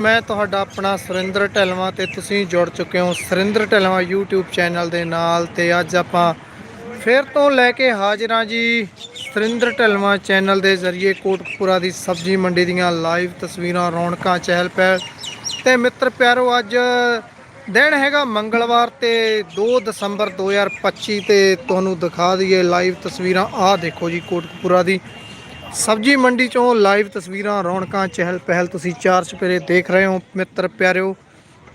ਮੈਂ ਤੁਹਾਡਾ ਆਪਣਾ ਸੁਰਿੰਦਰ ਢਲਵਾ ਤੇ ਤੁਸੀਂ ਜੁੜ ਚੁੱਕੇ ਹੋ ਸੁਰਿੰਦਰ ਢਲਵਾ YouTube ਚੈਨਲ ਦੇ ਨਾਲ ਤੇ ਅੱਜ ਆਪਾਂ ਫਿਰ ਤੋਂ ਲੈ ਕੇ ਹਾਜ਼ਰ ਹਾਂ ਜੀ ਸੁਰਿੰਦਰ ਢਲਵਾ ਚੈਨਲ ਦੇ ਜ਼ਰੀਏ ਕੋਟਕਪੂਰਾ ਦੀ ਸਬਜ਼ੀ ਮੰਡੀ ਦੀਆਂ ਲਾਈਵ ਤਸਵੀਰਾਂ, ਰੌਣਕਾਂ, ਚਹਿਲ ਪਹਿਲ। ਤੇ ਮਿੱਤਰ ਪਿਆਰੋ, ਅੱਜ ਦਿਨ ਹੈਗਾ ਮੰਗਲਵਾਰ ਤੇ 2 ਦਸੰਬਰ 2025 ਤੇ ਤੁਹਾਨੂੰ ਦਿਖਾ ਦਈਏ ਲਾਈਵ ਤਸਵੀਰਾਂ। ਆਹ ਦੇਖੋ ਜੀ ਕੋਟਕਪੂਰਾ ਦੀ ਸਬਜੀ ਮੰਡੀ ਚੋਂ ਲਾਈਵ ਤਸਵੀਰਾਂ, ਰੌਣਕਾਂ, ਚਹਿਲ ਪਹਿਲ ਤੁਸੀਂ ਚਾਰ ਚਪੇਰੇ ਦੇਖ ਰਹੇ ਹੋ, ਮਿੱਤਰ ਪਿਆਰਿਓ।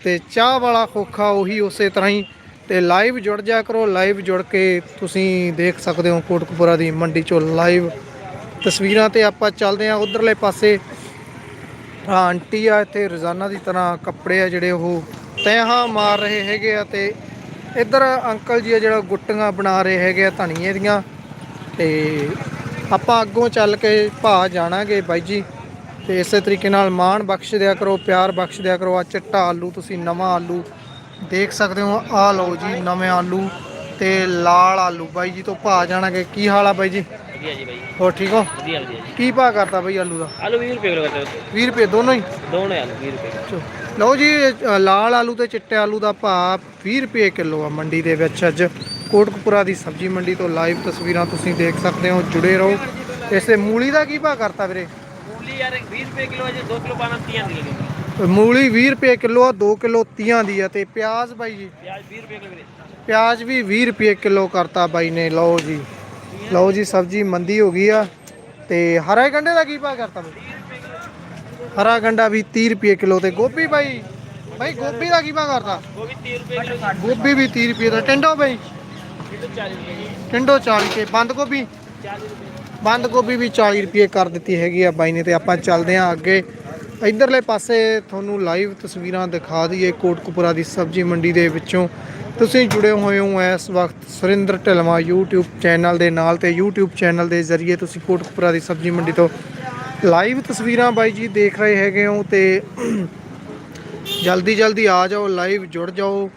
ਤੇ ਚਾਹ ਵਾਲਾ ਖੋਖਾ ਉਹੀ ਉਸੇ ਤਰ੍ਹਾਂ ਹੀ। ਤੇ ਲਾਈਵ ਜੁੜ ਜਾ ਕਰੋ, ਲਾਈਵ ਜੁੜ ਕੇ ਤੁਸੀਂ ਦੇਖ ਸਕਦੇ ਹੋ ਕੋਟਕਪੂਰਾ ਦੀ ਮੰਡੀ ਚੋਂ ਲਾਈਵ ਤਸਵੀਰਾਂ ਤੇ ਆਪਾਂ ਚੱਲਦੇ ਹਾਂ ਉਧਰਲੇ ਪਾਸੇ। ਆਹ ਆਂਟੀ ਆ ਇੱਥੇ, ਰੋਜ਼ਾਨਾ ਦੀ ਤਰ੍ਹਾਂ ਕੱਪੜੇ ਆ ਜਿਹੜੇ ਉਹ ਤੈਹਾਂ ਮਾਰ ਰਹੇ ਹੈਗੇ ਆ ਤੇ ਇੱਧਰ ਅੰਕਲ ਜੀ ਆ ਜਿਹੜਾ ਗੁੱਟੀਆਂ ਬਣਾ ਰਹੇ ਹੈਗੇ ਆ ਧਨੀਏ ਦੀਆਂ। ਤੇ ਆਪਾਂ ਅੱਗੋਂ ਚੱਲ ਕੇ ਭਾ ਜਾਣਾਗੇ ਬਾਈ ਜੀ। ਤੇ ਇਸੇ ਤਰੀਕੇ ਨਾਲ ਮਾਣ ਬਖਸ਼ ਦਿਆ ਕਰੋ ਪਿਆਰ ਬਖਸ਼ ਦਿਆ ਕਰੋ। ਆ ਚਿੱਟਾ ਆਲੂ ਤੁਸੀਂ ਨਵਾਂ ਆਲੂ ਦੇਖ ਸਕਦੇ ਹੋ। ਆ ਲਓ ਜੀ ਨਵੇਂ ਆਲੂ ਤੇ ਲਾਲ ਆਲੂ। ਬਾਈ ਜੀ ਤੋਂ ਭਾ ਜਾਣਾਗੇ। ਕੀ ਹਾਲ ਆ ਬਾਈ ਜੀ? ਵਧੀਆ ਜੀ ਬਾਈ। ਹੋਰ ਠੀਕ ਹੋ? ਵਧੀਆ ਵਧੀਆ ਜੀ। ਕੀ ਭਾ ਕਰਤਾ ਬਾਈ ਆਲੂ ਦਾ? ਆਲੂ 20 ਰੁਪਏ ਕਿਲੋ ਕਰਦੇ 20 ਰੁਪਏ ਦੋਨੋਂ ਹੀ? ਦੋਨੇ ਆਲੂ 20 ਰੁਪਏ। ਲਓ ਜੀ ਲਾਲ ਆਲੂ ਤੇ ਚਿੱਟੇ ਆਲੂ ਦਾ ਭਾਅ 20 ਰੁਪਏ ਕਿਲੋ ਆ ਮੰਡੀ ਦੇ ਵਿੱਚ ਅੱਜ। ਕੋਟਕਪੁਰਾ ਦੀ ਸਬਜ਼ੀ ਮੰਡੀ ਤੋਂ ਲਾਈਵ ਤਸਵੀਰਾਂ ਤੁਸੀਂ ਦੇਖ ਸਕਦੇ ਹੋ ਜੁੜੇ ਰਹੋ। ਇਸੇ ਮੂਲੀ ਦਾ ਕੀ ਭਾਅ ਕਰਤਾ ਵੀਰੇ? ਮੂਲੀ ਯਾਰ 20 ਰੁਪਏ ਕਿਲੋ ਹੈ ਜੀ 2 ਕਿਲੋ ਪਾਣਾ 30 ਦੀ ਹੈ ਮੂਲੀ 20 ਰੁਪਏ ਕਿਲੋ ਆ 2 ਕਿਲੋ 30 ਦੀ ਆ ਤੇ ਪਿਆਜ਼ ਬਾਈ ਜੀ? ਪਿਆਜ਼ 20 ਰੁਪਏ ਕਿਲੋ ਵੀਰੇ। ਪਿਆਜ਼ ਵੀ 20 ਰੁਪਏ ਕਿਲੋ ਕਰਤਾ ਬਾਈ ਨੇ ਲਓ ਜੀ। ਲਓ ਜੀ ਸਬਜ਼ੀ ਮੰਦੀ ਹੋ ਗਈ ਆ ਤੇ ਹਰੇ ਗੰਡੇ ਦਾ ਕੀ ਭਾਅ ਕਰਤਾ ਬਾਈ? ਹਰਾ ਗੰਡਾ ਵੀ 30 ਰੁਪਏ ਕਿਲੋ ਤੇ ਗੋਭੀ ਬਾਈ? ਬਾਈ ਗੋਭੀ ਦਾ ਕੀ ਭਾਅ ਕਰਤਾ? ਵੀ 30 ਰੁਪਏ ਕਿਲੋ ਗੋਭੀ ਵੀ 30 ਰੁਪਏ ਦਾ। ਟਿੰਡੋ ਬਾਈ? ਕਿਲੋ 40 ਰੁਪਏ ਜੀ ਟਿੰਡੋ 40 ਕੇ ਬੰਦ ਗੋਭੀ? ਬੰਦ ਗੋਭੀ ਵੀ 40 ਰੁਪਏ ਕਰ ਦਿੱਤੀ ਹੈਗੀ ਆ ਬਾਈ ਨੇ ਤੇ ਆਪਾਂ ਚੱਲਦੇ ਆਂ ਅੱਗੇ। ਇਧਰਲੇ ਪਾਸੇ ਤੁਹਾਨੂੰ ਲਾਈਵ ਤਸਵੀਰਾਂ ਦਿਖਾ ਦਈਏ ਕੋਟਕਪੂਰਾ ਦੀ ਸਬਜ਼ੀ ਮੰਡੀ ਦੇ ਵਿੱਚੋਂ। ਤੁਸੀਂ ਜੁੜੇ ਹੋਏ ਹੋ ਇਸ ਵਕਤ ਸੁਰਿੰਦਰ ਢਲਵਾ YouTube ਚੈਨਲ ਦੇ ਨਾਲ ਤੇ YouTube ਚੈਨਲ ਦੇ ਜ਼ਰੀਏ ਤੁਸੀਂ ਕੋਟਕਪੂਰਾ ਦੀ ਸਬਜ਼ੀ ਮੰਡੀ ਤੋਂ ਲਾਈਵ ਤਸਵੀਰਾਂ ਬਾਈ ਜੀ ਦੇਖ ਰਹੇ ਹੈਗੇ ਹੋ ਤੇ ਜਲਦੀ ਜਲਦੀ ਆ ਜਾਓ ਲਾਈਵ ਜੁੜ ਜਾਓ।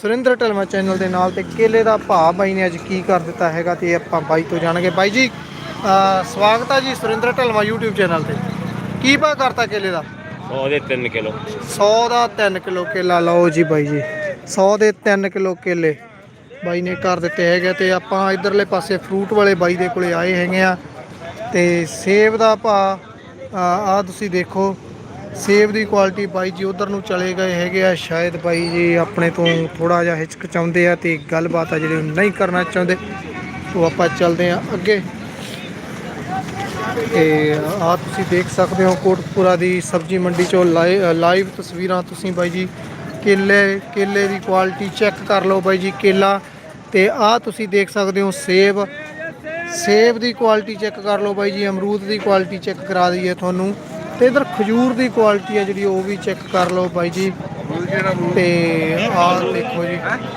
ਸੁਰਿੰਦਰ ਢਲਵਾ ਚੈਨਲ ਦੇ ਨਾਲ ਤੇ ਕੇਲੇ ਦਾ ਭਾਅ ਬਾਈ ਨੇ ਅੱਜ ਕੀ ਕਰ ਦਿੱਤਾ ਹੈਗਾ ਤੇ ਆਪਾਂ ਬਾਈ ਤੋਂ ਜਾਣਾਂਗੇ। ਬਾਈ ਜੀ ਸਵਾਗਤ ਹੈ ਜੀ ਸੁਰਿੰਦਰ ਢਲਵਾ YouTube ਚੈਨਲ ਤੇ। ਕੀ ਭਾਅ ਕਰਤਾ ਕੇਲੇ ਦਾ? ਉਹਦੇ 3 ਕਿਲੋ। 100 ਦਾ 3 ਕਿਲੋ ਕੇਲਾ ਲਓ ਜੀ ਬਾਈ ਜੀ। 100 ਦੇ 3 ਕਿਲੋ ਕੇਲੇ ਬਾਈ ਨੇ ਕਰ ਦਿੱਤੇ ਹੈਗੇ ਤੇ ਆਪਾਂ ਇਧਰਲੇ ਪਾਸੇ ਫਰੂਟ ਵਾਲੇ ਬਾਈ ਦੇ ਕੋਲੇ ਆਏ ਹੈਗੇ ਆ। ਤੇ ਸੇਬ ਦਾ ਭਾ ਆ ਤੁਸੀਂ ਦੇਖੋ ਸੇਬ ਦੀ ਕੁਆਲਿਟੀ ਬਾਈ ਜੀ ਉਧਰ ਨੂੰ ਚਲੇ ਗਏ ਹੈਗੇ ਆ, ਸ਼ਾਇਦ ਬਾਈ ਜੀ ਆਪਣੇ ਤੋਂ ਥੋੜਾ ਜਿਹਾ ਹਿਚਕਚਾਉਂਦੇ ਆ ਤੇ ਗੱਲਬਾਤ ਆ ਜਿਹੜੀ ਨਹੀਂ ਕਰਨਾ ਚਾਹੁੰਦੇ। ਸੋ ਆਪਾਂ ਚੱਲਦੇ ਆ ਅੱਗੇ। ਤੇ ਆ ਤੁਸੀਂ ਦੇਖ ਸਕਦੇ ਹੋ ਕੋਟਪੂਰਾ ਦੀ ਸਬਜ਼ੀ ਮੰਡੀ ਚੋਂ ਲਾਈ- ਲਾਈਵ ਤਸਵੀਰਾਂ ਤੁਸੀਂ ਬਾਈ ਜੀ। ਕੇਲੇ ਕੇਲੇ ਦੀ ਕੁਆਲਿਟੀ ਚੈੱਕ ਕਰ ਲਓ ਬਾਈ ਜੀ, ਕੇਲਾ। ਤੇ ਆ ਤੁਸੀਂ ਦੇਖ ਸਕਦੇ ਹੋ ਸੇਬ। ਸੇਬ ਦੀ ਕੁਆਲਿਟੀ ਚੈੱਕ ਕਰ ਲਓ ਬਾਈ ਜੀ, ਅਮਰੂਦ ਦੀ ਕੁਆਲਿਟੀ ਚੈੱਕ ਕਰਾ ਦਈਏ ਤੁਹਾਨੂੰ। ਤੇ ਇਧਰ ਖਜੂਰ ਦੀ ਕੁਆਲਿਟੀ ਹੈ ਜਿਹੜੀ ਉਹ ਵੀ ਚੈੱਕ ਕਰ ਲਓ ਬਾਈ ਜੀ। ਤੇ ਆ ਦੇਖੋ ਜੀ।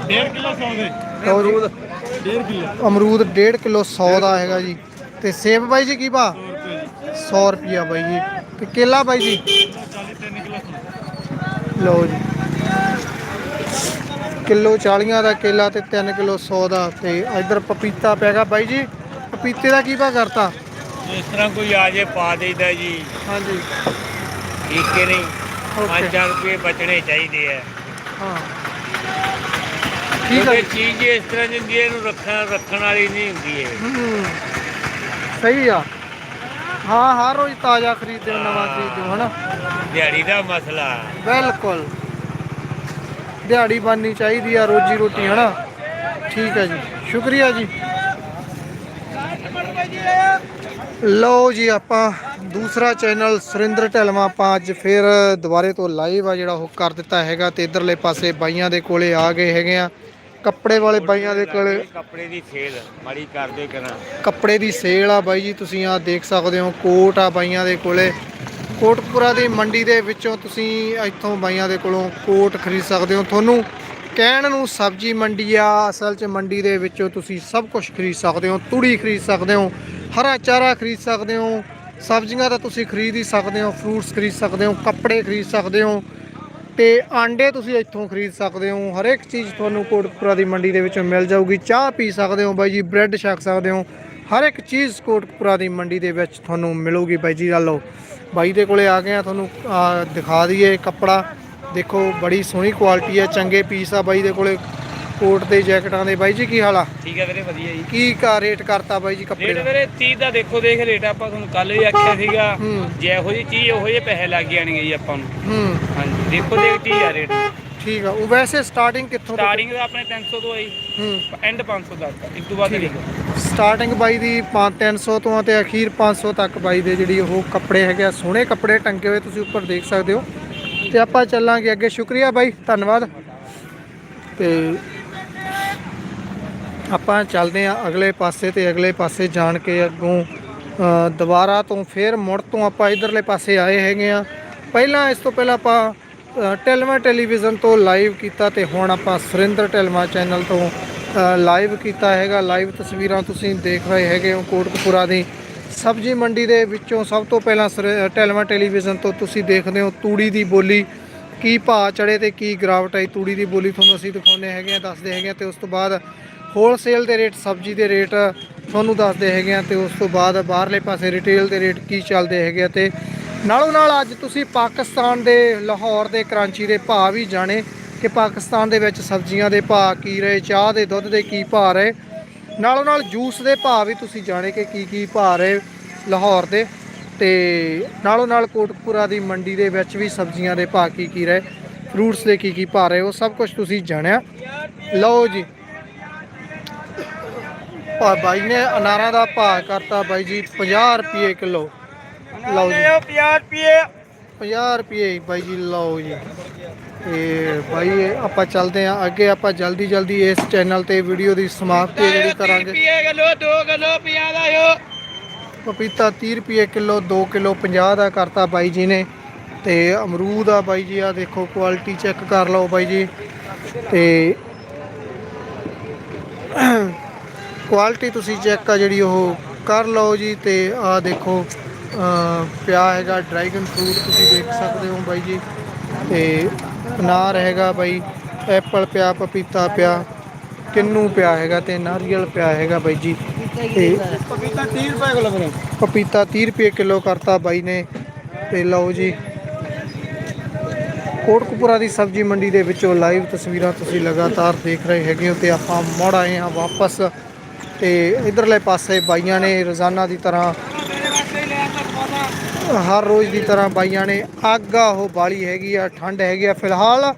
1.5 ਕਿਲੋ 100 ਦੇ। ਲਓ ਜੀ। 1.5 ਕਿਲੋ। ਅਮਰੂਦ 1.5 ਕਿਲੋ 100 ਦਾ ਹੈਗਾ ਜੀ। ਤੇ ਸੇਬ ਬਾਈ ਜੀ ਕੀ ਭਾ? 100 ਰੁਪਿਆ ਬਾਈ ਜੀ। ਤੇ ਕੇਲਾ ਬਾਈ ਜੀ? 40 3 ਕਿਲੋ ਲਓ ਜੀ। ਕਿਲੋ 40 ਦਾ ਕੇਲਾ ਤੇ 3 ਕਿਲੋ 100 ਦਾ। ਤੇ ਇਧਰ ਪਪੀਤਾ ਪੈਗਾ ਬਾਈ ਜੀ। ਪਪੀਤੇ ਦਾ ਕੀ ਭਾ ਕਰਤਾ? ਇਸ ਤਰ੍ਹਾਂ ਕੋਈ ਆ ਜੇ ਪਾ ਦੇਈਦਾ ਜੀ। ਹਾਂਜੀ। ਠੀਕ ਕਿ ਨਹੀਂ? ਓਕੇ। 5 ਰੁਪਏ ਬਚਣੇ ਚਾਹੀਦੇ ਆ। ਹਾਂ। ਠੀਕ ਹੈ ਕਿਉਂਕਿ ਚੀਜ਼ ਇਸ ਤਰ੍ਹਾਂ ਦੀ ਹੁੰਦੀ ਹੈ ਇਹਨੂੰ ਰੱਖਣ ਰੱਖਣ ਵਾਲੀ ਨਹੀਂ ਹੁੰਦੀ ਇਹ। ਹੂੰ ਸਹੀ ਆ। ਹਾਂ ਹਰ ਰੋਜ਼ ਤਾਜ਼ਾ ਖਰੀਦਦੇ ਹੋ। ਨਵਾਂ ਖਰੀਦਦੇ ਹੋ ਹਨਾ? ਦਿਹਾੜੀ ਦਾ ਮਸਲਾ। ਬਿਲਕੁਲ। ਦਿਹਾੜੀ ਬਣਨੀ ਚਾਹੀਦੀ ਆ ਰੋਜੀ ਰੋਟੀ ਹਨਾ? ਠੀਕ ਹੈ ਜੀ। ਸ਼ੁਕਰੀਆ ਜੀ। ਲਓ ਜੀ ਆਪਾਂ ਦੂਸਰਾ ਚੈਨਲ ਸੁਰਿੰਦਰ ਢਲਵਾ ਆਪਾਂ ਅੱਜ ਫਿਰ ਦੁਬਾਰੇ ਤੋਂ ਲਾਈਵ ਆ ਜਿਹੜਾ ਉਹ ਕਰ ਦਿੱਤਾ ਹੈਗਾ ਤੇ ਇਧਰਲੇ ਪਾਸੇ ਬਾਈਆਂ ਦੇ ਕੋਲੇ ਆ ਗਏ ਹੈਗੇ ਆ। ਕੱਪੜੇ ਵਾਲੇ ਬਾਈਆਂ ਦੇ ਕੋਲੇ ਕੱਪੜੇ ਦੀ ਸੇਲ ਮਾੜੀ ਕਰਦੇ ਕਰਾਂ। ਕੱਪੜੇ ਦੀ ਸੇਲ ਆ ਬਾਈ ਜੀ ਤੁਸੀਂ ਆ ਦੇਖ ਸਕਦੇ ਹੋ ਕੋਟ ਆ ਬਾਈਆਂ ਦੇ ਕੋਲੇ। ਕੋਟਪੁਰਾ ਦੀ ਮੰਡੀ ਦੇ ਵਿੱਚੋਂ ਤੁਸੀਂ ਇੱਥੋਂ ਬਾਈਆਂ ਦੇ ਕੋਲੋਂ ਕੋਟ ਖਰੀਦ ਸਕਦੇ ਹੋ। ਤੁਹਾਨੂੰ ਕਹਿਣ ਨੂੰ ਸਬਜ਼ੀ ਮੰਡੀ ਆ ਅਸਲ 'ਚ ਮੰਡੀ ਦੇ ਵਿੱਚੋਂ ਤੁਸੀਂ ਸਭ ਕੁਝ ਖਰੀਦ ਸਕਦੇ ਹੋ ਤੂੜੀ ਖਰੀਦ ਸਕਦੇ ਹੋ। ਹਰਾ ਚਾਰਾ ਖਰੀਦ ਸਕਦੇ ਹੋ, ਸਬਜ਼ੀਆਂ ਤਾਂ ਤੁਸੀਂ ਖਰੀਦ ਹੀ ਸਕਦੇ ਹੋ ਫਰੂਟਸ ਖਰੀਦ ਸਕਦੇ ਹੋ, ਕੱਪੜੇ ਖਰੀਦ ਸਕਦੇ ਹੋ ਤੇ ਆਂਡੇ ਤੁਸੀਂ ਇੱਥੋਂ ਖਰੀਦ ਸਕਦੇ ਹੋ ਹਰ ਇੱਕ ਚੀਜ਼ ਤੁਹਾਨੂੰ ਕੋਟਕਪੁਰਾ ਦੀ ਮੰਡੀ ਦੇ ਵਿੱਚੋਂ ਮਿਲ ਜਾਊਗੀ, ਚਾਹ ਪੀ ਸਕਦੇ ਹੋ ਬਾਈ ਜੀ, ਬ੍ਰੈਡ ਛਕ ਸਕਦੇ ਹੋ ਹਰ ਇੱਕ ਚੀਜ਼ ਕੋਟਕਪੁਰਾ ਦੀ ਮੰਡੀ ਦੇ ਵਿੱਚ ਤੁਹਾਨੂੰ ਮਿਲੂਗੀ ਬਾਈ ਜੀ ਆ ਲਓ, ਬਾਈ ਦੇ ਕੋਲੇ ਆ ਗਏ ਆ, ਤੁਹਾਨੂੰ ਦਿਖਾ ਦਈਏ ਕੱਪੜਾ, ਦੇਖੋ ਬੜੀ ਸੋਹਣੀ ਕੁਆਲਿਟੀ ਹੈ, ਚੰਗੇ ਪੀਸ ਆ ਬਾਈ ਦੇ ਕੋਲੇ ਕੋਟ ਦੇ ਜੈਕਟਾਂ ਦੇ ਬਾਈ ਜੀ ਕੀ ਹਾਲ ਆ? ਠੀਕ ਹੈ ਵੀਰੇ ਵਧੀਆ ਜੀ। ਕੀ ਕਾ ਰੇਟ ਕਰਤਾ ਬਾਈ ਜੀ ਕੱਪੜੇ ਰੇਟ ਦਾ? ਵੀਰੇ 30 ਦਾ ਦੇਖੋ ਦੇਖ ਰੇਟ ਆਪਾਂ ਤੁਹਾਨੂੰ ਕੱਲ ਵੀ ਆਖਿਆ ਸੀਗਾ। ਹੂੰ। ਜੇ ਇਹੋ ਜੀ ਚੀਜ਼ ਉਹੋ ਜਿਹੇ ਪੈਸੇ ਲੱਗ ਜਾਣਗੇ ਜੀ ਆਪਾਂ ਨੂੰ। ਹੂੰ। ਹਾਂਜੀ ਦੇਖੋ ਦੇਖ ਚੀਜ਼ ਆ ਰੇਟ। ਠੀਕ ਆ ਉਹ ਵੈਸੇ ਸਟਾਰਟਿੰਗ ਕਿੱਥੋਂ ਤੋਂ ਸਟਾਰਟਿੰਗ ਦਾ ਆਪਣੇ 300 ਤੋਂ ਆਈ ਹੂੰ। ਐਂਡ 500 ਤੱਕ ਇੱਕ ਤੋਂ ਬਾਅਦ ਨਹੀਂ ਸਟਾਰਟਿੰਗ ਬਾਈ ਦੀ 5-300 ਤੋਂ ਆ ਤੇ ਅਖੀਰ 500 ਤੱਕ ਬਾਈ ਦੇ ਜਿਹੜੀ ਉਹ ਕੱਪੜੇ ਹੈਗੇ ਆ ਸੋਹਣੇ ਕੱਪੜੇ ਟੰਗੇ ਹੋਏ ਤੁਸੀਂ ਉੱਪਰ ਦੇਖ ਸਕਦੇ ਹੋ। ਤੇ ਆਪਾਂ ਚੱਲਾਂਗੇ ਅੱਗੇ ਸ਼ੁਕਰੀਆ ਬਾਈ ਧੰਨਵਾਦ। ਤੇ ਆਪਾਂ ਚੱਲਦੇ ਆ ਅਗਲੇ ਪਾਸੇ ਤੇ ਅਗਲੇ ਪਾਸੇ ਜਾਣ ਕੇ ਅੱਗੋਂ ਦੁਬਾਰਾ ਤੋਂ ਫੇਰ ਮੁੜ ਤੋਂ ਆਪਾਂ ਇਧਰਲੇ ਪਾਸੇ ਆਏ ਹੈਗੇ ਆ ਪਹਿਲਾਂ ਇਸ ਤੋਂ ਪਹਿਲਾਂ ਆਪਾਂ ਅ, ਟੈਲਮਾ ਟੈਲੀਵਿਜ਼ਨ ਤੋਂ ਲਾਈਵ ਕੀਤਾ ਤੇ ਹੁਣ ਆਪਾਂ ਸੁਰਿੰਦਰ ਟੈਲਮਾ ਚੈਨਲ ਤੋਂ ਲਾਈਵ ਕੀਤਾ ਹੈਗਾ। ਲਾਈਵ ਤਸਵੀਰਾਂ ਤੁਸੀਂ ਦੇਖ ਰਹੇ ਹੈਗੇ ਹੋ ਕੋਟਕਪੂਰਾ ਦੀ। ਸਬਜ਼ੀ ਮੰਡੀ ਦੇ ਵਿੱਚੋਂ ਸਭ ਤੋਂ ਪਹਿਲਾਂ ਸੁਰ- ਟੈਲਮਾ ਟੈਲੀਵਿਜ਼ਨ ਤੋਂ ਤੁਸੀਂ ਦੇਖਦੇ ਹੋ ਤੂੜੀ ਦੀ ਬੋਲੀ। ਕੀ ਭਾਅ ਚੜੇ ਤੇ ਕੀ ਗਰਾਵਟ ਆਈ? ਤੂੜੀ ਦੀ ਬੋਲੀ ਤੁਹਾਨੂੰ ਅਸੀਂ ਦਿਖਾਉਂਦੇ ਹੈਗੇ ਆ ਦੱਸਦੇ ਹੈਗੇ ਆ ਤੇ ਉਸ ਤੋਂ ਬਾਅਦ ਹੋਲਸੇਲ ਦੇ ਰੇਟ ਸਬਜ਼ੀ ਦੇ ਰੇਟ ਤੁਹਾਨੂੰ ਦੱਸਦੇ ਹੈਗੇ ਆ ਤੇ ਉਸ ਤੋਂ ਬਾਅਦ ਬਾਹਰਲੇ ਪਾਸੇ ਰਿਟੇਲ ਦੇ ਰੇਟ ਕੀ ਚੱਲਦੇ ਹੈਗੇ ਆ ਤੇ ਨਾਲੋਂ ਨਾਲ ਅੱਜ ਤੁਸੀਂ ਪਾਕਿਸਤਾਨ ਦੇ, ਲਾਹੌਰ ਦੇ, ਕਰਾਂਚੀ ਦੇ ਭਾਅ ਵੀ ਜਾਣੇ ਕਿ ਪਾਕਿਸਤਾਨ ਦੇ ਵਿੱਚ ਸਬਜ਼ੀਆਂ ਦੇ ਭਾਅ ਕੀ ਰਹੇ, ਚਾਹ ਦੇ, ਦੁੱਧ ਦੇ ਕੀ ਭਾਅ ਰਹੇ। ਨਾਲੋਂ ਨਾਲ ਜੂਸ ਦੇ ਭਾਅ ਵੀ ਤੁਸੀਂ ਜਾਣੇ ਕਿ ਕੀ ਕੀ ਭਾਅ ਰਹੇ ਲਾਹੌਰ ਦੇ ਤੇ ਨਾਲੋਂ ਨਾਲ ਕੋਟਕਪੂਰਾ ਦੀ ਮੰਡੀ ਦੇ ਵਿੱਚ ਵੀ ਸਬਜ਼ੀਆਂ ਦੇ ਭਾਅ ਕੀ ਕੀ ਰਹੇ ਫਰੂਟਸ ਦੇ ਕੀ ਕੀ ਭਾਅ ਰਹੇ, ਉਹ ਸਭ ਕੁਝ ਤੁਸੀਂ ਜਾਣਿਆ। ਲਓ ਜੀ ਭਾ ਬਾਈ ਨੇ ਅਨਾਰਾਂ ਦਾ ਭਾਅ ਕਰਤਾ ਬਾਈ ਜੀ 50 ਰੁਪਏ ਕਿਲੋ। ਲਓ ਜੀ। 50 ਰੁਪਏ। 50 ਰੁਪਏ ਬਾਈ ਜੀ ਲਓ ਜੀ। ਤੇ ਬਾਈ ਆਪਾਂ ਚੱਲਦੇ ਆਂ ਅੱਗੇ ਆਪਾਂ ਜਲਦੀ ਜਲਦੀ ਇਸ ਚੈਨਲ ਤੇ ਵੀਡੀਓ ਦੀ ਸਮਾਪਤੀ ਜਿਹੜੀ ਕਰਾਂਗੇ। ਰੁਪਏ ਕਿਲੋ 2 ਕਿਲੋ 50 ਦਾ ਯੋ ਪਪੀਤਾ 30 ਰੁਪਏ ਕਿਲੋ 2 ਕਿਲੋ 50 ਦਾ ਕਰਤਾ ਬਾਈ ਜੀ ਨੇ। ਤੇ ਅਮਰੂਦ ਆ ਬਾਈ ਜੀ ਆ ਦੇਖੋ ਕੁਆਲਿਟੀ ਚੈੱਕ ਕਰ ਲਓ ਬਾਈ ਜੀ। ਤੇ ਕੁਆਲਿਟੀ ਤੁਸੀਂ ਚੈੱਕ ਆ ਜਿਹੜੀ ਉਹ ਕਰ ਲਓ ਜੀ ਤੇ ਆ ਦੇਖੋ ਪਿਆ ਹੈਗਾ ਡਰੈਗਨ ਫਰੂਟ ਤੁਸੀਂ ਦੇਖ ਸਕਦੇ ਹੋ ਬਾਈ ਜੀ। ਤੇ ਅਨਾਰ ਹੈਗਾ ਬਾਈ ਐਪਲ ਪਿਆ ਪਪੀਤਾ ਪਿਆ ਕਿੰਨੂ ਪਿਆ ਹੈਗਾ ਤੇ ਨਾਰੀਅਲ ਪਿਆ ਹੈਗਾ ਬਾਈ ਜੀ। ਤੇ ਪਪੀਤਾ 30 ਰੁਪਏ ਕਿਲੋ ਵੀਰੇ। ਪਪੀਤਾ 30 ਰੁਪਏ ਕਿਲੋ ਕਰਤਾ ਬਾਈ ਨੇ। ਤੇ ਲਓ ਜੀ ਕੋਟਕਪੂਰਾ ਦੀ ਸਬਜ਼ੀ ਮੰਡੀ ਦੇ ਵਿੱਚੋਂ ਲਾਈਵ ਤਸਵੀਰਾਂ ਤੁਸੀਂ ਲਗਾਤਾਰ ਦੇਖ ਰਹੇ ਹੈਗੇ ਹੋ ਤੇ ਆਪਾਂ ਮੁੜ ਆਏ ਹਾਂ ਵਾਪਸ ਤੇ ਇਧਰਲੇ ਪਾਸੇ ਬਾਈਆਂ ਨੇ ਰੋਜ਼ਾਨਾ ਦੀ ਤਰ੍ਹਾਂ ਹਰ ਰੋਜ਼ ਦੀ ਤਰ੍ਹਾਂ ਬਾਈਆਂ ਨੇ ਅੱਗ ਆ, ਉਹ ਬਾਲੀ ਹੈਗੀ ਆ, ਠੰਡ ਹੈਗੀ ਆ। ਫਿਲਹਾਲ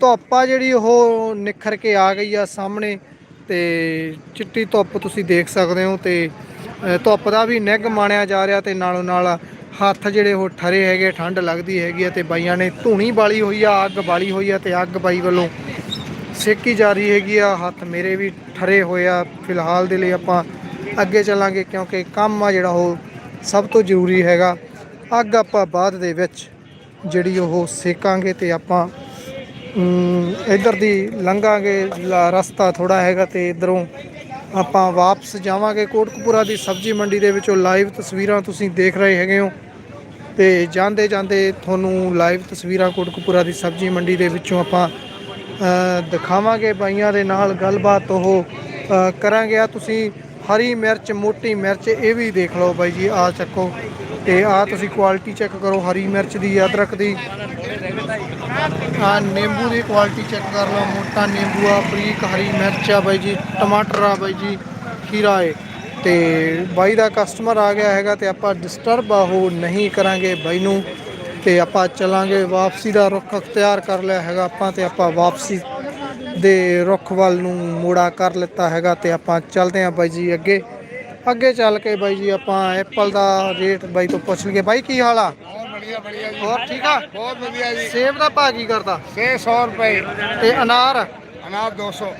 ਧੁੱਪ ਆ ਜਿਹੜੀ ਉਹ ਨਿਖਰ ਕੇ ਆ ਗਈ ਆ ਸਾਹਮਣੇ ਤੇ ਚਿੱਟੀ ਧੁੱਪ ਤੁਸੀਂ ਦੇਖ ਸਕਦੇ ਹੋ ਤੇ ਧੁੱਪ ਦਾ ਵੀ ਨਿੱਘ ਮਾਣਿਆ ਜਾ ਰਿਹਾ ਤੇ ਨਾਲੋਂ ਨਾਲ ਹੱਥ ਜਿਹੜੇ ਉਹ ਠਰੇ ਹੈਗੇ, ਠੰਡ ਲੱਗਦੀ ਹੈਗੀ ਆ ਤੇ ਬਾਈਆਂ ਨੇ ਧੂਣੀ ਬਾਲੀ ਹੋਈ ਆ, ਅੱਗ ਬਾਲੀ ਹੋਈ ਆ ਤੇ ਅੱਗ ਬਾਈ ਵੱਲੋਂ ਸੇਕੀ ਜਾ ਰਹੀ ਹੈਗੀ ਆ ਹੱਥ ਮੇਰੇ ਵੀ ਠਰੇ ਹੋਏ ਆ। ਫਿਲਹਾਲ ਦੇ ਲਈ ਆਪਾਂ ਅੱਗੇ ਚੱਲਾਂਗੇ ਕਿਉਂਕਿ ਕੰਮ ਆ ਜਿਹੜਾ ਉਹ ਸਭ ਤੋਂ ਜ਼ਰੂਰੀ ਹੈਗਾ। ਅੱਗ ਆਪਾਂ ਬਾਅਦ ਦੇ ਵਿੱਚ ਜਿਹੜੀ ਉਹ ਸੇਕਾਂਗੇ ਤੇ ਆਪਾਂ ਅਮ, ਇੱਧਰ ਦੀ ਲੰਘਾਂਗੇ। ਲਾ- ਰਸਤਾ ਥੋੜਾ ਹੈਗਾ ਤੇ ਇਧਰੋਂ ਆਪਾਂ ਵਾਪਸ ਜਾਵਾਂਗੇ। ਕੋਟਕਪੂਰਾ ਦੀ ਸਬਜ਼ੀ ਮੰਡੀ ਦੇ ਵਿੱਚੋਂ ਲਾਈਵ ਤਸਵੀਰਾਂ ਤੁਸੀਂ ਦੇਖ ਰਹੇ ਹੈਗੇ ਹੋ। ਤੇ ਜਾਂਦੇ ਜਾਂਦੇ ਤੁਹਾਨੂੰ ਲਾਈਵ ਤਸਵੀਰਾਂ ਕੋਟਕਪੂਰਾ ਦੀ ਸਬਜ਼ੀ ਮੰਡੀ ਦੇ ਵਿੱਚੋਂ ਆਪਾਂ ਦਿਖਾਵਾਂਗੇ ਬਾਈਆਂ ਦੇ ਨਾਲ ਗੱਲਬਾਤ ਉਹ ਕਰਾਂਗੇ। ਆ ਤੁਸੀਂ ਹਰੀ ਮਿਰਚ, ਮੋਟੀ ਮਿਰਚ, ਇਹ ਵੀ ਦੇਖ ਲਓ ਬਾਈ ਜੀ ਆ ਚੱਕੋ। ਤੇ ਆ ਤੁਸੀਂ ਕੁਆਲਿਟੀ ਚੈੱਕ ਕਰੋ, ਹਰੀ ਮਿਰਚ ਦੀ, ਅਦਰਕ ਦੀ। ਆ ਨਿੰਬੂ ਦੀ ਕੁਆਲਿਟੀ ਚੈੱਕ ਕਰ ਲਓ, ਮੋਟਾ ਨਿੰਬੂ ਆ, ਬਰੀਕ ਹਰੀ ਮਿਰਚ ਆ ਬਾਈ ਜੀ, ਟਮਾਟਰ ਆ ਬਾਈ ਜੀ, ਖੀਰਾ ਏ। ਤੇ ਬਾਈ ਦਾ ਕਸਟਮਰ ਆ ਗਿਆ ਹੈਗਾ ਤੇ ਆਪਾਂ ਡਿਸਟਰਬ ਆ, ਉਹ ਨਹੀਂ ਕਰਾਂਗੇ ਬਾਈ ਨੂੰ। ਤੇ ਆਪਾਂ ਚੱਲਾਂਗੇ ਵਾਪਸੀ ਦਾ ਰੁੱਖ ਅਖਤਿਆਰ ਕਰ ਲਿਆ ਹੈਗਾ ਆਪਾਂ ਤੇ ਆਪਾਂ ਵਾਪਸੀ ਦੇ ਰੁੱਖ ਵੱਲ ਨੂੰ ਮੋੜਾ ਕਰ ਲਿੱਤਾ ਹੈਗਾ ਤੇ ਆਪਾਂ ਚੱਲਦੇ ਆਂ ਬਾਈ ਜੀ ਅੱਗੇ। ਅੱਗੇ ਚੱਲ ਕੇ ਬਾਈ ਜੀ ਆਪਾਂ ਐਪਲ ਦਾ ਰੇਟ ਬਾਈ ਤੋਂ ਪੁੱਛ ਲਈਏ। ਬਾਈ ਕੀ ਹਾਲ ਆ? ਬੜੀਆ ਜੀ। ਹੋਰ ਠੀਕ ਆ? ਬਹੁਤ ਵਧੀਆ ਜੀ। ਸੇਬ ਦਾ ਭਾਅ ਕੀ ਕਰਦਾ? 600 ਰੁਪਏ। ਤੇ ਅਨਾਰ? ਅਨਾਰ 200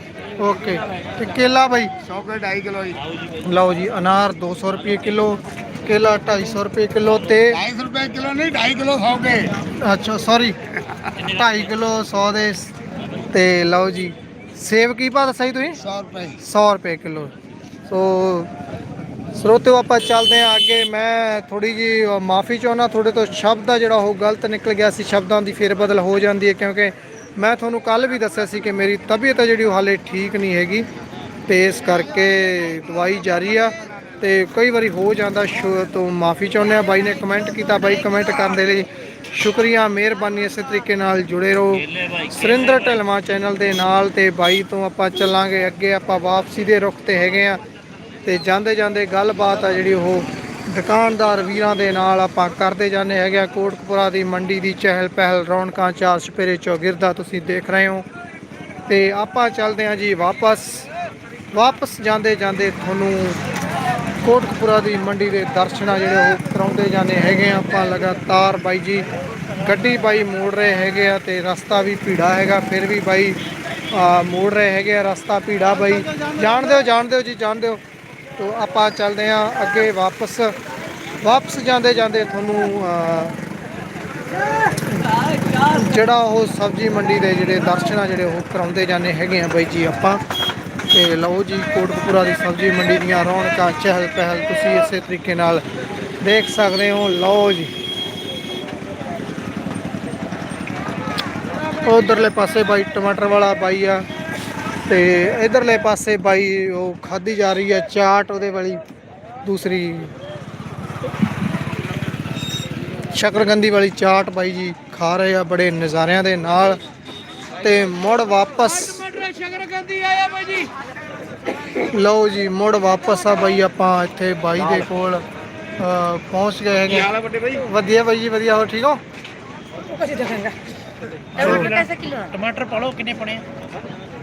ਓਕੇ। ਤੇ ਕੇਲਾ ਬਾਈ? 100 ਕੇ 2.5 ਕਿਲੋ ਜੀ। ਲਓ ਜੀ ਅਨਾਰ 200 ਰੁਪਏ ਕਿਲੋ। ਕੇਲਾ 250 ਰੁਪਏ ਕਿਲੋ ਤੇ 250 ਰੁਪਏ ਕਿਲੋ ਨਹੀਂ 2.5 ਕਿਲੋ 100 ਕੇ। ਅੱਛਾ ਸੌਰੀ 2.5 ਕਿਲੋ 100 ਦੇ ਸ- ਤੇ ਲਓ ਜੀ ਸੇਬ ਕੀ ਭਾਅ ਦੱਸਿਆ ਜੀ ਤੁਸੀਂ? 100 ਰੁਪਏ। 100 ਰੁਪਏ ਕਿਲੋ। ਸੋ ਸਰੋਤਿਓ ਆਪਾਂ ਚੱਲਦੇ ਹਾਂ ਅੱਗੇ। ਮੈਂ ਥੋੜੀ ਜੀ ਮਾਫੀ ਚਾਹੁੰਦਾ ਤੁਹਾਡੇ ਤੋਂ ਸ਼ਬਦ ਆ ਜਿਹੜਾ ਉਹ ਗਲਤ ਨਿਕਲ ਗਿਆ ਸੀ ਸ਼ਬਦਾਂ ਦੀ ਫੇਰ ਬਦਲ ਹੋ ਜਾਂਦੀ ਹੈ ਕਿਉਂਕਿ ਮੈਂ ਤੁਹਾਨੂੰ ਕੱਲ ਵੀ ਦੱਸਿਆ ਸੀ ਕਿ ਮੇਰੀ ਤਬੀਅਤ ਆ ਜਿਹੜੀ ਉਹ ਹਾਲੇ ਠੀਕ ਨਹੀਂ ਹੈਗੀ। ਤੇ ਇਸ ਕਰਕੇ ਦਵਾਈ ਜਾਰੀ ਆ। ਤੇ ਕਈ ਵਾਰੀ ਹੋ ਜਾਂਦਾ, ਸ਼ੋ ਤੋਂ ਮਾਫੀ ਚਾਹੁੰਦੇ ਆ ਬਾਈ ਨੇ ਕਮੈਂਟ ਕੀਤਾ, ਬਾਈ ਕਮੈਂਟ ਕਰਨ ਦੇ ਲਈ ਸ਼ੁਕਰੀਆ, ਮਿਹਰਬਾਨੀ ਇਸੇ ਤਰੀਕੇ ਨਾਲ ਜੁੜੇ ਰਹੋ। ਸੁਰਿੰਦਰ ਢਲਮਾ ਚੈਨਲ ਦੇ ਨਾਲ ਤੇ ਬਾਈ ਤੋਂ ਆਪਾਂ ਚੱਲਾਂਗੇ। ਅੱਗੇ ਆਪਾਂ ਵਾਪਸੀ ਦੇ ਰੁਖ ਤੇ ਹੈਗੇ ਆ ਤੇ ਜਾਂਦੇ ਜਾਂਦੇ ਗੱਲਬਾਤ ਆ ਜਿਹੜੀ ਉਹ ਦੁਕਾਨਦਾਰ ਵੀਰਾਂ ਦੇ ਨਾਲ ਆਪਾਂ ਕਰਦੇ ਜਾਂਦੇ ਹੈਗੇ ਆ ਕੋਟਕਪੁਰਾ ਦੀ ਮੰਡੀ ਦੀ ਚਹਿਲ ਪਹਿਲ, ਰੌਣਕਾਂ ਚਾਰ ਸਪੇਰੇ ਚੌਗਿਰਦਾ ਤੁਸੀਂ ਦੇਖ ਰਹੇ ਹੋ। ਤੇ ਆਪਾਂ ਚੱਲਦੇ ਹਾਂ ਜੀ ਵਾਪਸ। ਵਾਪਸ ਜਾਂਦੇ ਜਾਂਦੇ ਤੁਹਾਨੂੰ ਕੋਟਕਪੁਰਾ ਦੀ ਮੰਡੀ ਦੇ ਦਰਸ਼ਨ ਆ ਜਿਹੜੇ ਉਹ ਕਰਾਉਂਦੇ ਜਾਂਦੇ ਹੈਗੇ ਆ। ਆਪਾਂ ਲਗਾਤਾਰ ਬਾਈ ਜੀ ਗੱਡੀ ਬਾਈ ਮੋੜ ਰਹੇ ਹੈਗੇ ਆ ਤੇ ਰਸਤਾ ਵੀ ਭੀੜਾ ਹੈਗਾ, ਫਿਰ ਵੀ ਬਾਈ ਮੋੜ ਰਹੇ ਹੈਗੇ ਆ, ਰਸਤਾ ਭੀੜਾ ਬਾਈ। ਜਾਣ ਦਿਓ ਜਾਣ ਦਿਓ ਜੀ ਜਾਣ ਦਿਓ ਤੋ ਆਪਾਂ ਚੱਲਦੇ ਆ ਅੱਗੇ ਵਾਪਸ। ਵਾਪਸ ਜਾਂਦੇ ਜਾਂਦੇ ਤੁਹਾਨੂੰ ਜਿਹੜਾ ਉਹ ਸਬਜ਼ੀ ਮੰਡੀ ਦੇ ਜਿਹੜੇ ਦਰਸ਼ਨ ਆ ਜਿਹੜੇ ਉਹ ਕਰਾਉਂਦੇ ਜਾਂਦੇ ਹੈਗੇ ਆ ਬਾਈ ਜੀ ਆਪਾਂ। ਤੇ ਲਓ ਜੀ, ਕੋਟਕਪੂਰਾ ਦੀ ਸਬਜ਼ੀ ਮੰਡੀ ਦੀਆਂ ਰੌਣਕਾਂ, ਚਹਿਲ ਪਹਿਲ ਤੁਸੀਂ ਇਸੇ ਤਰੀਕੇ ਨਾਲ ਦੇਖ ਸਕਦੇ ਹੋ। ਲਓ ਜੀ। ਉਧਰਲੇ ਪਾਸੇ ਬਾਈ ਟਮਾਟਰ ਵਾਲਾ ਬਾਈ ਆ ਤੇ ਇਧਰਲੇ ਪਾਸੇ ਬਾਈ ਉਹ ਖਾਦੀ ਜਾ ਰਹੀ ਹੈ ਚਾਟ ਉਹਦੇ ਵਾਲੀ, ਦੂਸਰੀ ਸ਼ਕਰਗੰਦੀ ਵਾਲੀ ਚਾਟ ਬਾਈ ਜੀ ਖਾ ਰਹੇ ਆ ਬੜੇ ਨਜ਼ਾਰਿਆਂ ਦੇ ਨਾਲ ਤੇ ਮੁੜ ਵਾਪਸ ਮਟਰ ਸ਼ਕਰਕੰਦੀ ਆਇਆ ਬਾਈ ਜੀ ਲਓ ਜੀ ਮੁੜ ਵਾਪਸ ਆ ਬਾਈ ਆਪਾਂ ਇੱਥੇ ਬਾਈ ਦੇ ਕੋਲ ਅ, ਪਹੁੰਚ ਗਏ ਹੈਗੇ ਹਾਲ ਵੱਡੇ ਬਾਈ ਵਧੀਆ ਬਾਈ ਜੀ ਵਧੀਆ ਹੋ ਠੀਕ ਹੋ टमाटर कैसे किलो है ਟਮਾਟਰ ਪਾਲੋ ਕਿੰਨੇ ਪਣੇ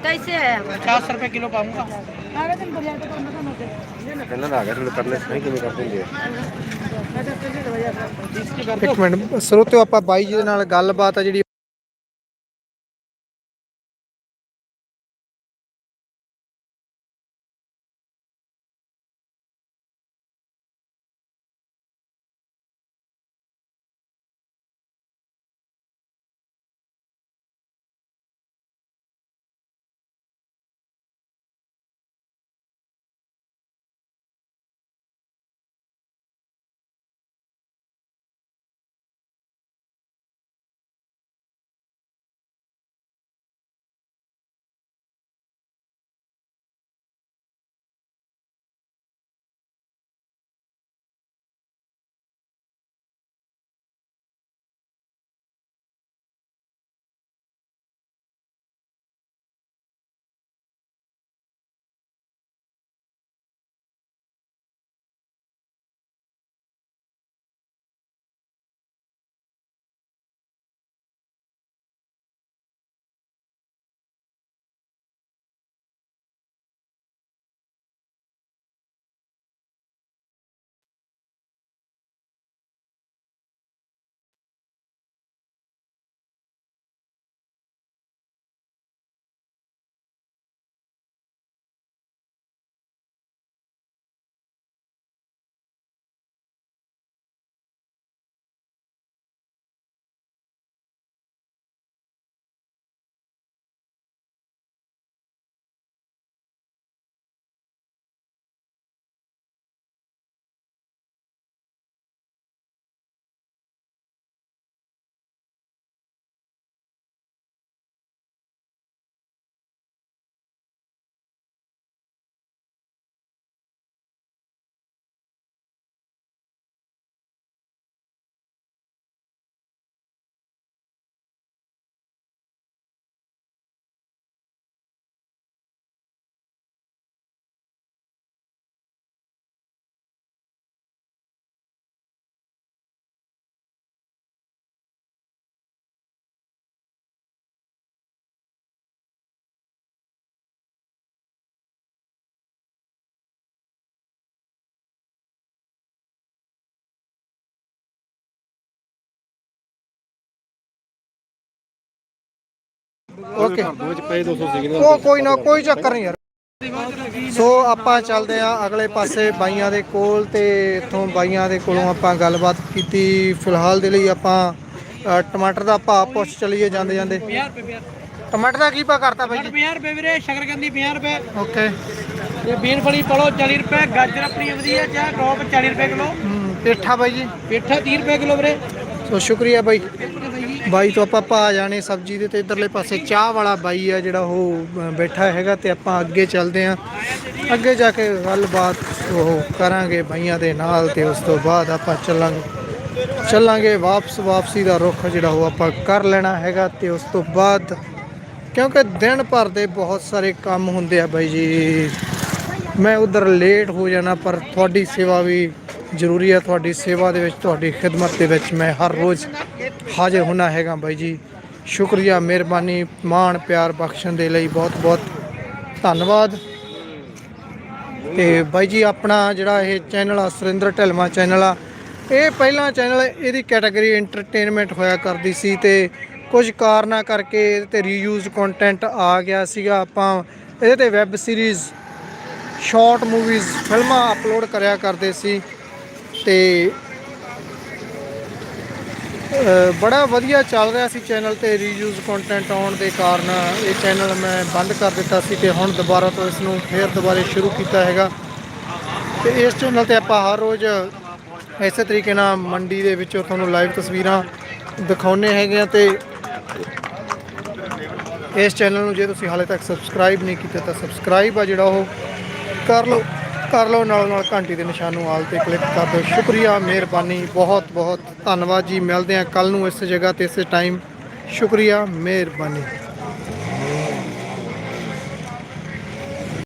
कैसे है 50 ਰੁਪਏ ਕਿਲੋ ਪਾਉਂਗਾ ਇੱਕ ਮਿੰਟ ਸਰੋਤਿਓ ਆਪਾਂ ਬਾਈ ਜੀ ਦੇ ਨਾਲ ਗੱਲਬਾਤ ਆ ਜਿਹੜੀ ਓਕੇ। ਉਹ ਕੋਈ ਨਾ ਕੋਈ ਚੱਕਰ ਨਹੀਂ ਯਾਰ। ਸੋ ਆਪਾਂ ਚੱਲਦੇ ਆ ਅਗਲੇ ਪਾਸੇ ਬਾਈਆਂ ਦੇ ਕੋਲ ਤੇ ਇੱਥੋਂ ਬਾਈਆਂ ਦੇ ਕੋਲੋਂ ਆਪਾਂ ਗੱਲਬਾਤ ਕੀਤੀ। ਫਿਲਹਾਲ ਦੇ ਲਈ ਆਪਾਂ ਟਮਾਟਰ ਦਾ ਭਾਅ ਪੁੱਛ ਚਲੀਏ ਜਾਂਦੇ ਜਾਂਦੇ। 50 ਰੁਪਏ ਟਮਾਟਰ ਦਾ ਕੀ ਭਾਅ ਕਰਤਾ ਬਾਈ ਜੀ? 50 ਰੁਪਏ ਵੀਰੇ ਸ਼ਕਰਕੰਦੀ 50 ਰੁਪਏ। ਓਕੇ। ਤੇ ਬੀਨ ਫਲੀ ਪਾਲੋ 40 ਰੁਪਏ ਗਾਜਰ ਆਪਣੀ ਵਧੀਆ ਚਾਹ ਟੌਪ 40 ਰੁਪਏ ਕਿਲੋ। ਪੇਠਾ ਬਾਈ ਜੀ? ਪੇਠਾ 30 ਰੁਪਏ ਕਿਲੋ ਵੀਰੇ। ਸੋ ਸ਼ੁਕਰੀਆ ਬਾਈ। ਬਾਈ ਤੋਂ ਆਪਾਂ ਪਾ ਜਾਣੇ ਸਬਜ਼ੀ ਦੇ ਤੇ ਇਧਰਲੇ ਪਾਸੇ ਚਾਹ ਵਾਲਾ ਬਾਈ ਆ ਜਿਹੜਾ ਉਹ ਬੈਠਾ ਹੈਗਾ ਤੇ ਆਪਾਂ ਅੱਗੇ ਚੱਲਦੇ ਆਂ। ਅੱਗੇ ਜਾ ਕੇ ਗੱਲਬਾਤ ਉਹ ਕਰਾਂਗੇ ਬਾਈਆਂ ਦੇ ਨਾਲ ਤੇ ਉਸ ਤੋਂ ਬਾਅਦ ਆਪਾਂ ਚੱਲਾਂਗੇ। ਚੱਲਾਂਗੇ ਵਾਪਸ, ਵਾਪਸੀ ਦਾ ਰੁੱਖ ਜਿਹੜਾ ਉਹ ਆਪਾਂ ਕਰ ਲੈਣਾ ਹੈਗਾ ਤੇ ਉਸ ਤੋਂ ਬਾਅਦ, ਕਿਉਂਕਿ ਦਿਨ ਭਰ ਦੇ ਬਹੁਤ ਸਾਰੇ ਕੰਮ ਹੁੰਦੇ ਆ ਬਾਈ ਜੀ। ਮੈਂ ਉਧਰ ਲੇਟ ਹੋ ਜਾਣਾ ਪਰ ਤੁਹਾਡੀ ਸੇਵਾ ਵੀ ਜ਼ਰੂਰੀ ਹੈ ਤੁਹਾਡੀ ਸੇਵਾ ਦੇ ਵਿੱਚ, ਤੁਹਾਡੀ ਖਿਦਮਤ ਦੇ ਵਿੱਚ ਮੈਂ ਹਰ ਰੋਜ਼ ਹਾਜ਼ਰ ਹੋਣਾ ਹੈਗਾ ਬਾਈ ਜੀ। ਸ਼ੁਕਰੀਆ, ਮਿਹਰਬਾਨੀ, ਮਾਣ, ਪਿਆਰ ਬਖਸ਼ਣ ਦੇ ਲਈ ਬਹੁਤ ਬਹੁਤ ਧੰਨਵਾਦ। ਤੇ ਬਾਈ ਜੀ, ਆਪਣਾ ਜਿਹੜਾ ਇਹ ਚੈਨਲ ਆ, ਸੁਰਿੰਦਰ ਢਲਮਾ ਚੈਨਲ ਆ, ਇਹ ਪਹਿਲਾ ਚੈਨਲ ਇਹਦੀ ਕੈਟਾਗਰੀ ਐਂਟਰਟੇਨਮੈਂਟ ਹੋਇਆ ਕਰਦੀ ਸੀ ਤੇ ਕੁਝ ਕਾਰਨਾਂ ਕਰਕੇ ਇਹਦੇ ਤੇ ਰੀਯੂਜ਼ ਕੰਟੈਂਟ ਆ ਗਿਆ ਸੀਗਾ। ਆਪਾਂ ਇਹਦੇ ਤੇ ਵੈਬ ਸੀਰੀਜ਼ ਸ਼ਾਰਟ ਮੂਵੀਜ਼ ਫਿਲਮਾਂ ਅਪਲੋਡ ਕਰਿਆ ਕਰਦੇ ਸੀ। ਤੇ ਬੜਾ ਵਧੀਆ ਚੱਲ ਰਿਹਾ ਸੀ ਚੈਨਲ ਤੇ ਰੀਯੂਜ਼ ਕੰਟੈਂਟ ਆਉਣ ਦੇ ਕਾਰਨ। ਇਹ ਚੈਨਲ ਮੈਂ ਬੰਦ ਕਰ ਦਿੱਤਾ ਸੀ ਤੇ ਹੁਣ ਦੁਬਾਰਾ ਤੋਂ ਇਸ ਨੂੰ ਫੇਰ ਦੁਬਾਰੇ ਸ਼ੁਰੂ ਕੀਤਾ ਹੈਗਾ। ਤੇ ਇਸ ਚੈਨਲ ਤੇ ਆਪਾਂ ਹਰ ਰੋਜ਼ ਇਸੇ ਤਰੀਕੇ ਨਾਲ ਮੰਡੀ ਦੇ ਵਿੱਚੋਂ ਤੁਹਾਨੂੰ ਲਾਈਵ ਤਸਵੀਰਾਂ ਦਿਖਾਉਨੇ ਹੈਗੇ ਆ ਤੇ ਇਸ ਚੈਨਲ ਨੂੰ ਜੇ ਤੁਸੀਂ ਹਾਲੇ ਤੱਕ ਸਬਸਕ੍ਰਾਈਬ ਨਹੀਂ ਕੀਤਾ ਤਾਂ ਸਬਸਕ੍ਰਾਈਬ ਆ ਜਿਹੜਾ ਉਹ ਕਰ ਲਓ। ਕਰ ਲਓ, ਨਾਲ ਨਾਲ ਘੰਟੀ ਦੇ ਨਿਸ਼ਾਨ ਨੂੰ ਆਲ ਤੇ ਕਲਿੱਕ ਕਰ ਦਿਓ। ਸ਼ੁਕਰੀਆ, ਮਿਹਰਬਾਨੀ, ਬਹੁਤ ਬਹੁਤ ਧੰਨਵਾਦ ਜੀ। ਮਿਲਦੇ ਆ ਕੱਲ ਨੂੰ ਇਸ ਜਗ੍ਹਾ ਤੇ, ਇਸੇ ਟਾਈਮ ਸ਼ੁਕਰੀਆ, ਮਿਹਰਬਾਨੀ।